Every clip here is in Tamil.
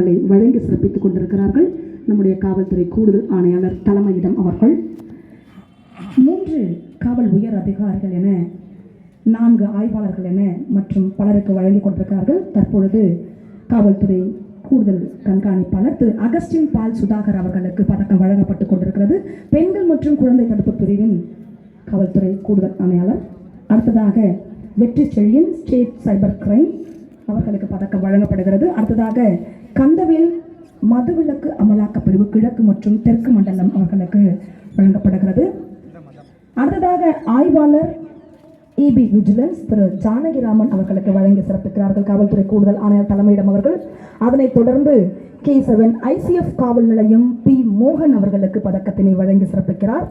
பதக்கங்களை வழங்கி சிறப்பித்துக் கொண்டிருக்கிறார்கள். நம்முடைய காவல்துறை கூடுதல் ஆணையாளர் தலைமையிடம் அவர்கள். மூன்று காவல் உயர் அதிகாரிகள் என நான்கு ஆய்வாளர்கள் என மற்றும் பலருக்கு வழங்கிக் கொண்டிருக்கிறார்கள். தற்பொழுது காவல்துறை கூடுதல் கண்காணிப்பாளர் திரு அகஸ்டின் பால் சுதாகர் அவர்களுக்கு பதக்கம் வழங்கப்பட்டுக் கொண்டிருக்கிறது. பெண்கள் மற்றும் குழந்தை தடுப்பு பிரிவின் காவல்துறை கூடுதல் ஆணையாளர். அடுத்ததாக வெற்றி செழியன் ஸ்டேட் சைபர் கிரைம் அவர்களுக்கு பதக்கம் வழங்கப்படுகிறது. அடுத்ததாக கந்தவேல் மதுவிலக்கு அமலாக்க பிரிவு கிழக்கு மற்றும் தெற்கு மண்டலம் அவர்களுக்கு வழங்கப்படுகிறது. அடுத்ததாக ஆய்வாளர் இபி விஜிலன்ஸ் திரு ஜானகிராமன் அவர்களுக்கு வழங்கி சிறப்பிக்கிறார்கள். காவல்துறை கூடுதல் ஆணையர் தலைமையிடம் அவர்கள் அதனைத் தொடர்ந்து கே செவன் ஐசிஎஃப் காவல் நிலையம் பி மோகன் அவர்களுக்கு பதக்கத்தினை வழங்கி சிறப்பிக்கிறார்.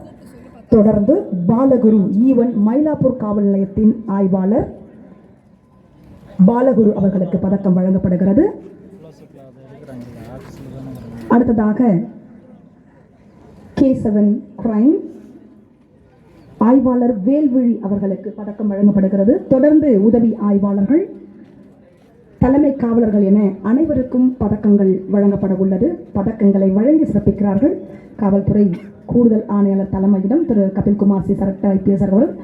தொடர்ந்து பாலகுரு ஈவன் மயிலாப்பூர் காவல் நிலையத்தின் ஆய்வாளர் பாலகுரு அவர்களுக்கு பதக்கம் வழங்கப்படுகிறது. அடுத்ததாக கே செவன் கிரைம் ஆய்வாளர் வேல்விழி அவர்களுக்கு பதக்கம் வழங்கப்படுகிறது. தொடர்ந்து உதவி ஆய்வாளர்கள் தலைமை காவலர்கள் என அனைவருக்கும் பதக்கங்கள் வழங்கப்பட உள்ளது. பதக்கங்களை வழங்கி சிறப்பிக்கிறார்கள். காவல்துறை கூடுதல் ஆணையாளர் தலைமையிடம் திரு. கபில்குமார் சி. சரட்ட ஐபிஎஸ் அவர்கள்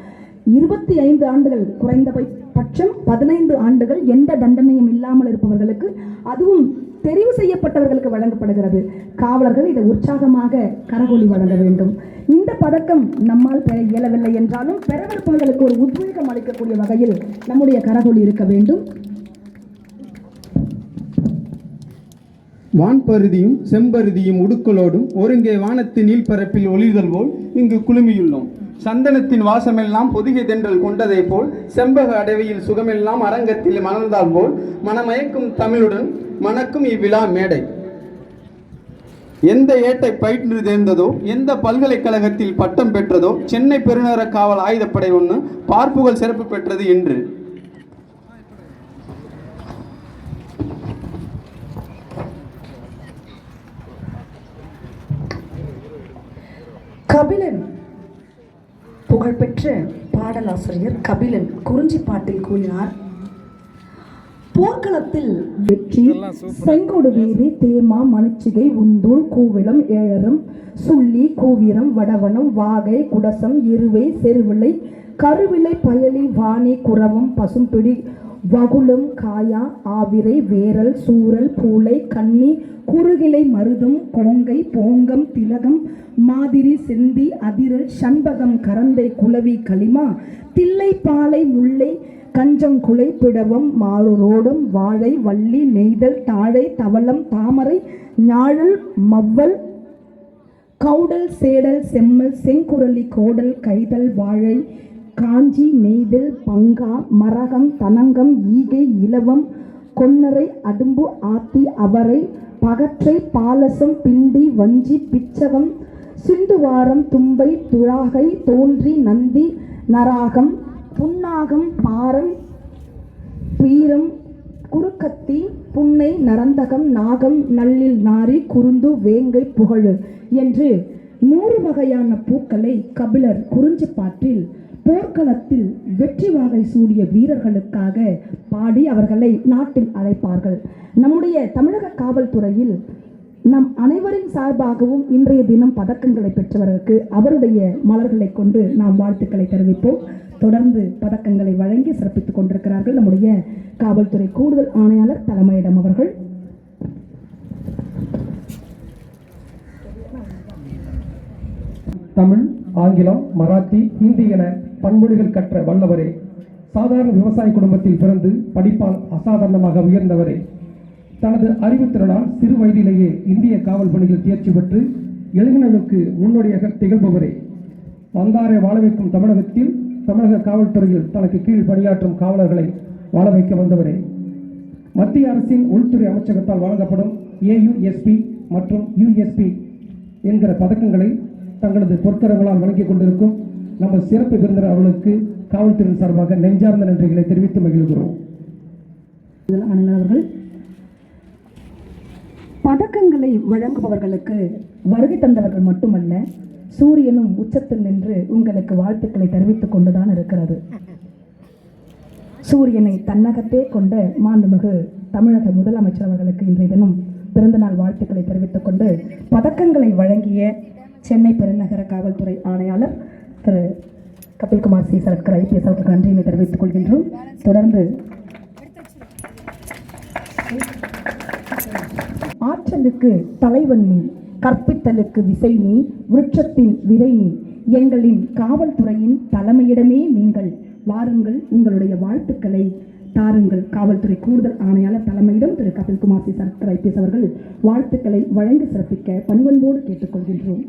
இருபத்தி ஐந்து ஆண்டுகள் குறைந்தபட்சம் பதினைந்து ஆண்டுகள் எந்த தண்டனையும் இல்லாமல் இருப்பவர்களுக்கு அதுவும் தெரிவு செய்யப்பட்டவர்களுக்கு வழங்கப்படுகிறது. காவலர்கள் இதை உற்சாகமாக கரகொலி வழங்க வேண்டும். இந்த பதக்கம் நம்மால் பெற இயலவில்லை என்றாலும் பெறவிருப்பவர்களுக்கு ஒரு உத்வேகம் அளிக்கக்கூடிய வகையில் நம்முடைய கரகொலி இருக்க வேண்டும். வான்பருதியும் செம்பருதியும் உடுக்களோடும் ஒருங்கே வானத்து நீள்பரப்பில் ஒளிதல் போல் இங்கு குழுமியுள்ளோம் சந்தனத்தின் வாசமெல்லாம் பொதிகை தென்றல் கொண்டதை போல் செம்பக அடவியில் சுகமெல்லாம் அரங்கத்தில் மணந்தால் போல் மனமயக்கும் தமிழுடன் மணக்கும் இவ்விழா மேடை. எந்த ஏட்டை பயின்று தேர்ந்ததோ எந்த பல்கலைக்கழகத்தில் பட்டம் பெற்றதோ சென்னை பெருநகர காவல் ஆயுதப்படை ஒன்று பார்ப்புகள் சிறப்பு பெற்றது என்று. கபிலன் புகழ்பெற்ற பாடலாசிரியர் கபிலன் குறிஞ்சிப்பாட்டில் கூறினார். போர்க்களத்தில் வெற்றி செங்கோடு வீதி தேமா மணிச்சிகை உந்தூள் கூவிளம் ஏழரும் சுள்ளி கூவிரம் வடவனம் வாகை குடசம் இருவை செருவிளை கருவிலை பயலி வாணி குரவம் பசும்பிடி வகுளம் காயா ஆவிரை வேரல் சூரல் பூளை கன்னி குறுகிலை மருதம் கோங்கை போங்கம் திலகம் மாதிரி செந்தி அதிரல் சண்பகம் கரந்தை குலவி களிமா தில்லை பாலை முல்லை கஞ்சங்குலை பிடவம் மாறுரோடும் வாழை வள்ளி நெய்தல் தாழை தவளம் தாமரை ஞாழல் மவ்வல் கவுடல் சேடல் செம்மல் செங்குரலி கோடல் கைதல் வாழை காஞ்சி நெய்தல் பங்கா மரகம் தனங்கம் ஈகை இலவம் கொன்னரை அடும்பு ஆத்தி அவரை பகற்றை பாலசம் பிண்டி வஞ்சி பிச்சகம் சிந்துவாரம் தும்பை துழாகை தோன்றி நந்தி நராகம் புன்னாகம் பாரம் பீரம் குறுக்கத்தி புன்னை நரந்தகம் நாகம் நல்லில் நாரி குறுந்து வேங்கை புகழு என்று நூறு வகையான பூக்களை கபிலர் குறிஞ்சிப்பாட்டில் போர்க்களத்தில் வெற்றி வாகை சூடிய வீரர்களுக்காக பாடி அவர்களை நாட்டில் அழைப்பார்கள். நம்முடைய தமிழக காவல்துறையில் நம் அனைவரின் சார்பாகவும் இன்றைய தினம் பதக்கங்களை பெற்றவர்களுக்கு அவருடைய மலர்களை கொண்டு நாம் வாழ்த்துக்களை தெரிவிப்போம். தொடர்ந்து பதக்கங்களை வழங்கி சிறப்பித்துக் கொண்டிருக்கிறார்கள் நம்முடைய காவல்துறை கூடுதல் ஆணையாளர் தலைமையிடம் அவர்கள். தமிழ் ஆங்கிலம் மராத்தி ஹிந்தி என பன்மொழிகள் கற்ற வல்லவரே. சாதாரண விவசாய குடும்பத்தில் பிறந்து படிப்பால் அசாதாரணமாக உயர்ந்தவரே. தனது அறிவுத்திறனால் சிறு வயதிலேயே இந்திய காவல் பணியில் தேர்ச்சி பெற்று இளைஞர்களுக்கு முன்னோடியாக திகழ்பவரே. வந்தாரை வாழ வைக்கும் தமிழகத்தில் தமிழக காவல்துறையில் தனக்கு கீழ் பணியாற்றும் காவலர்களை வாழ வைக்க வந்தவரே. மத்திய அரசின் உள்துறை அமைச்சகத்தால் வழங்கப்படும் ஏயுஎஸ்பி மற்றும் யுஎஸ்பி என்கிற பதக்கங்களை தங்களது பொற்கரங்களால் வழங்கிக் கொண்டிருக்கும் நம்ம சிறப்பு விருந்தினர் அவர்களுக்கு காவல்துறையின் சார்பாக நெஞ்சார்ந்த நன்றிகளை தெரிவித்து மகிழ்கிறோம். அவர்கள் பதக்கங்களை வழங்குபவர்களுக்கு வருகை தந்தவர்கள் மட்டுமல்ல சூரியனும் உச்சத்தில் நின்று உங்களுக்கு வாழ்த்துக்களை தெரிவித்துக் கொண்டுதான் இருக்கிறது. சூரியனை தன்னகத்தே கொண்ட மாண்புமிகு தமிழக முதலமைச்சர் அவர்களுக்கு இன்றைய தினம் பிறந்தநாள் வாழ்த்துக்களை தெரிவித்துக் கொண்டு பதக்கங்களை வழங்கிய சென்னை பெருநகர காவல்துறை ஆணையாளர் திரு கபில்குமார் சி. சரத்கர் ஐபிஎஸ் அவருக்கு நன்றியினை தெரிவித்துக் கொள்கின்றோம். தொடர்ந்து ஆற்றலுக்கு தலைவன் நீ கற்பித்தலுக்கு விசை நீ விருட்சத்தின் விதை நீ எங்களின் காவல்துறையின் தலைமையிடமே நீங்கள் வாருங்கள் உங்களுடைய வாழ்த்துக்களை தாருங்கள் காவல்துறை கூடுதல் ஆணையாளர் தலைமையிடம் திரு. கபில்குமார் சி சரத் ஐபிஎஸ் அவர்கள் வாழ்த்துக்களை வழங்கி சிறப்பிக்க பணிவன்போடு கேட்டுக்கொள்கின்றோம்.